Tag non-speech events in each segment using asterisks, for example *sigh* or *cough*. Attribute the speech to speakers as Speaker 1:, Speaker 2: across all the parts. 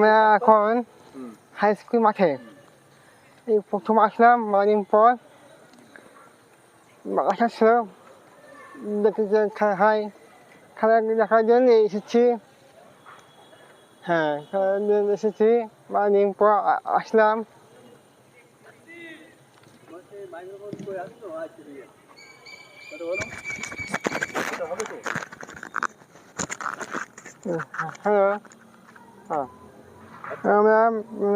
Speaker 1: আমরা এখন high school মাঠে। এই প্রথম আসলাম অনেকদিন পর। আশা ছিল দেখতে যে খেলা দেখার জন্য এসেছি। হ্যাঁ খেলার জন্য এসেছি অনেকদিন পর আসলাম। হ্যালো হ্যাঁ। আমরা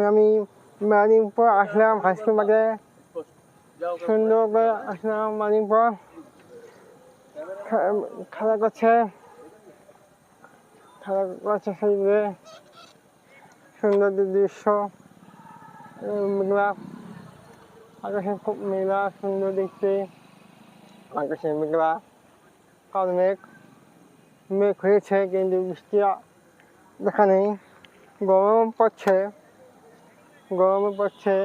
Speaker 1: আমি অনেকদিন পর আসলাম হাই স্কুল মাঠে।
Speaker 2: যাও
Speaker 1: সুন্দর করে আসলাম অনেকদিন পর খে- খেলা করছে। খেলা করছে সেইগুলো সুন্দর দৃশ্য। উম, মেঘলা আকাশে খুব মেঘলা সুন্দর দেখতে। আকাশে মেঘলা কাল মেঘ। মেঘ হয়েছে কিন্তু বৃষ্টি আ- দেখা নেই। গরম পড়ছে গরম পড়ছে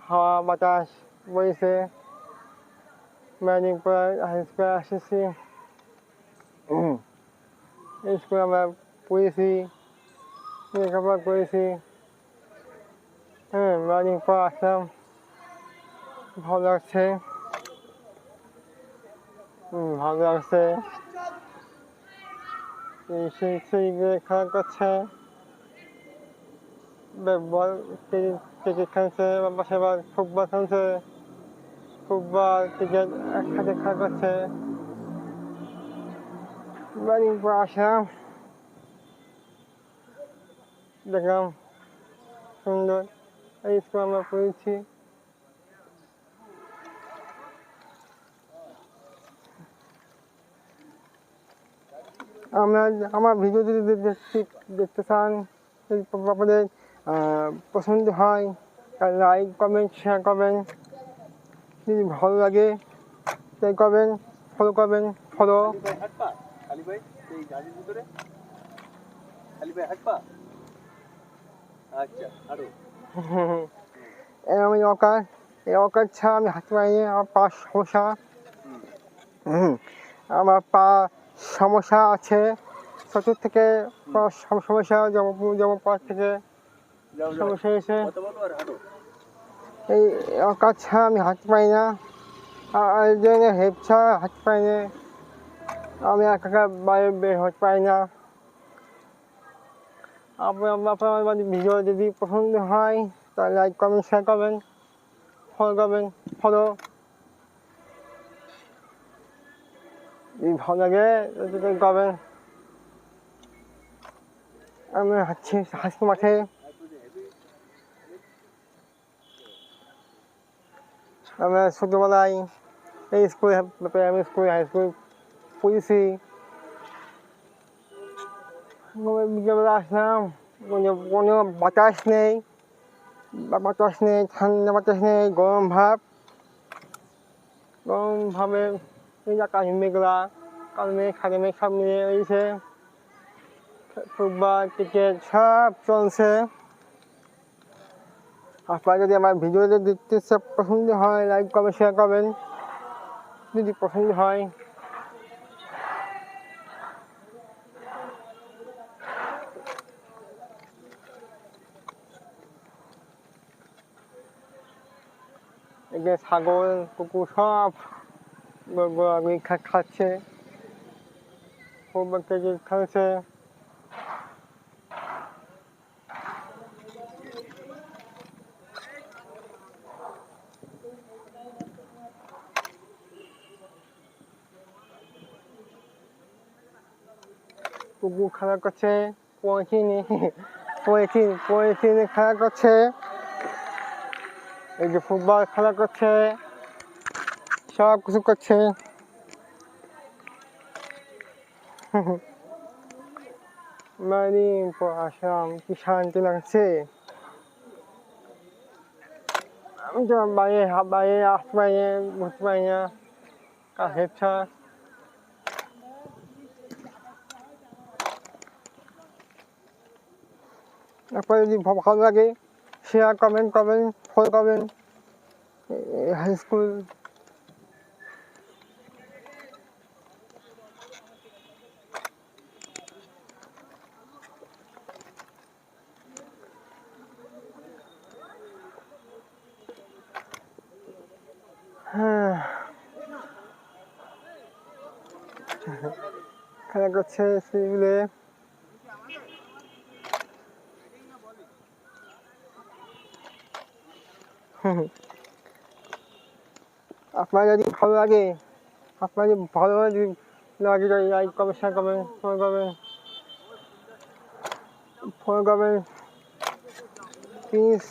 Speaker 1: হাওয়া বাতাস বইছে ম্যানিং করে স্কুলে এসেছি স্কুলে আমরা পড়েছি লেখাপড়া করেছি হ্যাঁ ম্যানিং পর আসলাম ভালো লাগছে হুম ভালো লাগছে এই সেই সেইগুলো খেলা করছে বল ক্রিকেট খেলছে পাশে ফুটবল খেলছে, ফুটবল ক্রিকেট একসাথে খেলা করছে। বাড়ির পর আসলাম দেখলাম, সুন্দর। এই স্কুল আমরা পড়েছি আমরা, আমার ভিডিও যদি দেখতে দেখতে চান আপনাদের পছন্দ হয় লাইক কমেন্ট শেয়ার করবেন। যদি ভালো লাগে তাই করবেন ফলো করবেন ফলো
Speaker 2: আচ্ছা *laughs*
Speaker 1: আমি অকার এই অকার ছাড়া আমি হাঁটতে পারিনি আমার পা সমস্যা। আমার পা সমস্যা আছে ছোট থেকে সমস্যা যেমন যেমন পা থেকে। সমস্যা হয়েছে। এই ছাড়া আমি হাঁটতে পাই না। আর জন্য হেল্প ছাড়া হাঁটতে পারি না। আমি একা বাইরে বের হতে পারি না। আপনার আপনার ভিডিও যদি পছন্দ হয়, তাহলে লাইক কমেন্ট শেয়ার করবেন। ফলো করবেন। ফলো যদি ভালো লাগে করবেন। আমি হাঁটছি হাসি মাঠে। আমরা ছোটোবেলায় এই school primary school high school পড়েছি। বিকেলবেলা আসলাম, কোনো বাতাস নেই বাতাস নেই, ঠান্ডা বাতাস নেই, গরম ভাব। গরম ভাবে আকাশ মেঘলা, কালো মেঘ সাদা মেঘ সব মিলিয়ে রয়েছে। ফুটবল, ক্রিকেট সব চলছে। আপনারা যদি আমার ভিডিওতে দেখতে পছন্দ হয় লাইক করবেন শেয়ার করবেন। যদি পছন্দ হয় ছাগল, কুকুর সব গোড়াগুড়ি খাচ্ছে। ফুটবল ক্রিকেট খেলছে কুকুর খেলা করছে পলিথিনে পলিথিন পলিথিনে খেলা করছে এই যে ফুটবল খেলা করছে সব কিছু করছে বাড়ি আসলাম কি শান্তি লাগছে। আমি তো বাইরে বাইরে আসতে পারি না ঘুরতে পারি না কাছের আপনার যদি ভালো লাগে। শেয়ার কমেন্ট করবেন ফলো করবেন হাই স্কুল খেলা করছে সিভিলে আপনার যদি ভালো লাগে আপনার যদি ভালো যদি লাগে যদি লাইক করবেন শেয়ার করবেন ফলো করবেন ফলো করবেন প্লিজ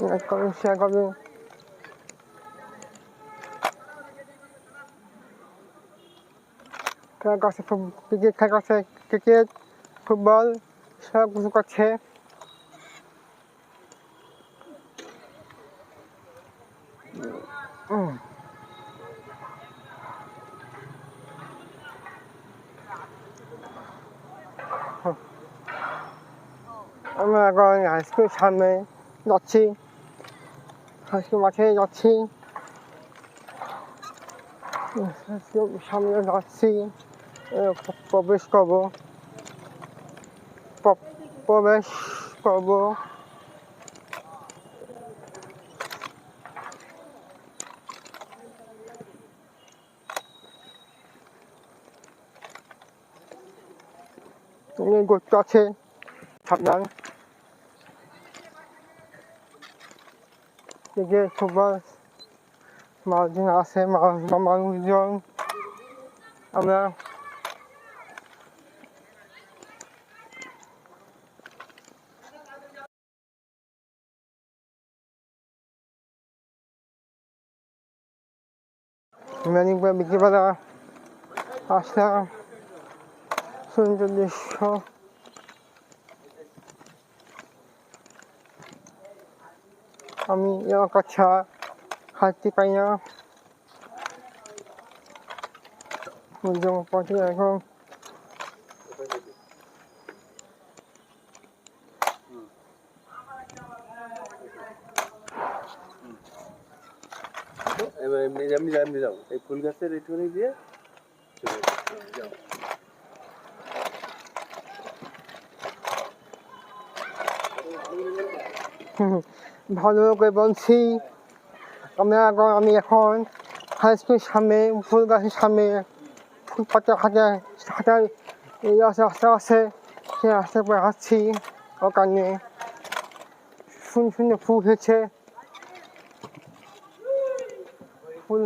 Speaker 1: লাইক করবেন শেয়ার করবেন খেলা করছে ক্রিকেট খেলা করছে, ক্রিকেট, ফুটবল, সব কিছু করছে। আমরা এখন হাইস্কুল সামনে যাচ্ছি। হাইস্কুল মাঠে যাচ্ছি। সামনে যাচ্ছি। উম, হাইস্কুল সামনে যাচ্ছি এ, প- প্রবেশ করব প- প্রবেশ করব অনেক গর্ত আছে সাবধান থেকে সবার মানুষজন আছে মানুষ বা মানুষজন আমরা ম্যানিকবার বিকেলবেলা আসলাম সুন্দর দৃশ্য আমি এলাকা ছাড়া হাঁটতে পাই না যেমন পথে এখন
Speaker 2: এবার এমনি এমনি এমনি
Speaker 1: ভালো করে বলছি আমরা আমি এখন হাই স্কুলের সামনে, ফুল গাছের সামনে ফুটপাতে হাঁটা হাঁটার এই রাস্তা আছে সেই রাস্তার পরে হাঁটছি ওখানে সুন্দর সুন্দর ফুল হয়েছে। ফুল।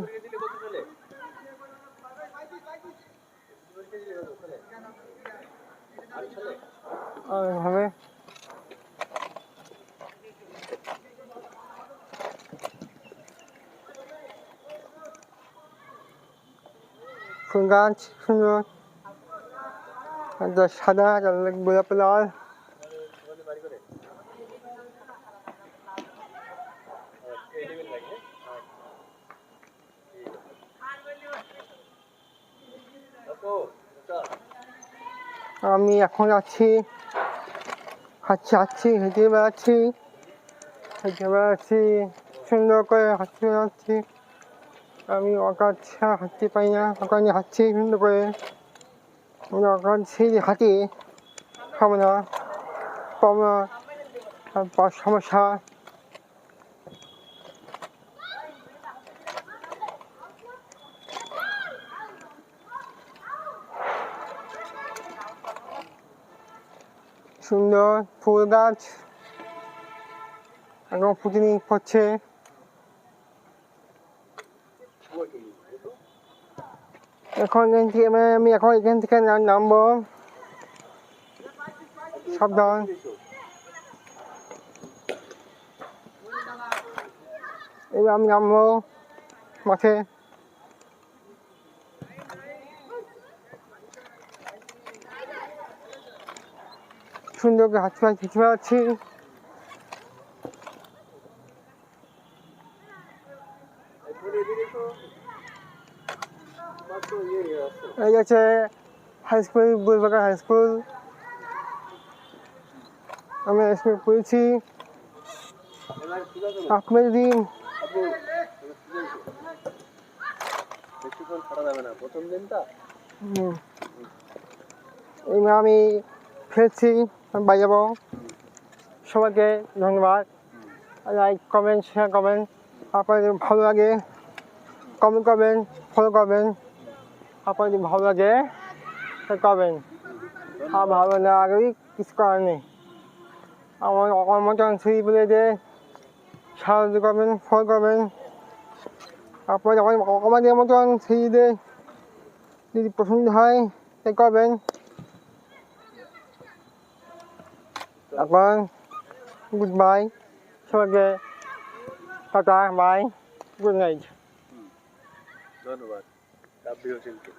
Speaker 1: ফুল গাছ সুন্দর সাদা গোলাপ লাল। আমি এখন আছি, হাঁটছি হাঁটছি, হেঁটে বেড়াচ্ছি হেঁটে বেড়াচ্ছি, সুন্দর করে হাঁটতে বেড়াচ্ছি। আমি অকাজ হাঁটতে পাই না ওখানে হাঁটছি, সুন্দর করে। আমি সেই হাঁটি খাব না পাবো না সমস্যা সুন্দর ফুল গাছ। এখন ফুটিনি পড়ছে। এখন এখান থেকে মানে আমি এখন এখান থেকে নামবো। সাবধান। এবার আমি নামবো মাঠে সুন্দর করে হাঁটতে পারছি হেঁটে বেড়াচ্ছি
Speaker 2: একটুখানি এদিকে এসো। তো ইয়ে ইয়ে আছে।
Speaker 1: এই আছে high school Bulbagan high school আমি হাই স্কুল পড়েছি। আপনি যদি
Speaker 2: প্রথম দিনটা?
Speaker 1: আমি ফেলছি যাব। সবাইকে ধন্যবাদ। লাইক কমেন্ট শেয়ার করবেন আপনার যদি ভালো লাগে কমেন্ট করবেন ফলো করবেন। আপনার যদি ভালো লাগে করবেন। আর ভালো না লাগলেই কিছু করার নেই। আমার মতন সেই বলে যে সাহায্য করবেন ফলো করবেন। আপনার আমাদের মতন সেইদের যদি পছন্দ হয় তাই Abang, goodbye. Sebagai kata bye, good night. Don't worry.
Speaker 2: W. Thank you.